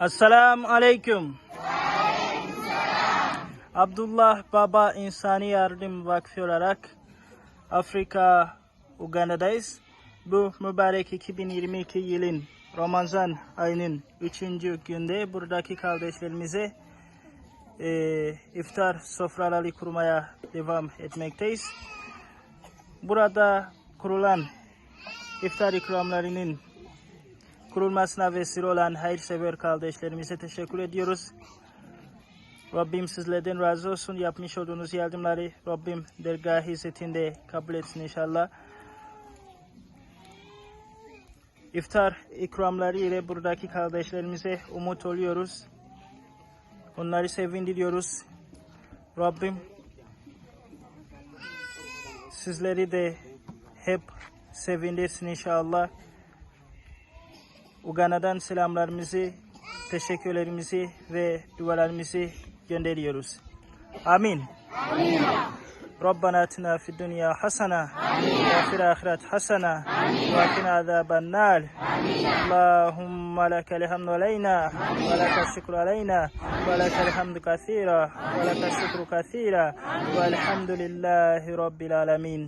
Assalamu aleyküm. Abdullah Baba İnsani Yardım Vakfı olarak Afrika Uganda'dayız. Bu mübarek 2022 yılın Ramazan ayının 3. günde buradaki kardeşlerimize e, iftar sofraları kurmaya devam etmekteyiz. Burada kurulan iftar ikramlarının kurulmasına vesile olan hayırsever kardeşlerimize teşekkür ediyoruz. Rabbim sizlerden razı olsun. Yapmış olduğunuz yardımları Rabbim dergah izzetinde kabul etsin inşallah. İftar ikramları ile buradaki kardeşlerimize umut oluyoruz. Onları sevindiriyoruz. Rabbim sizleri de hep sevindirsin inşallah. Uganda'dan selamlarımızı, teşekkürlerimizi ve dualarımızı gönderiyoruz. Amin. Amin. ربنا اتنا في الدنيا حسنة وفي الآخرة حسنة وقنا عذاب النار اللهم لك الحمد علينا ولك الشكر علينا ولك الحمد كثيرا ولك الشكر كثيرا والحمد لله رب العالمين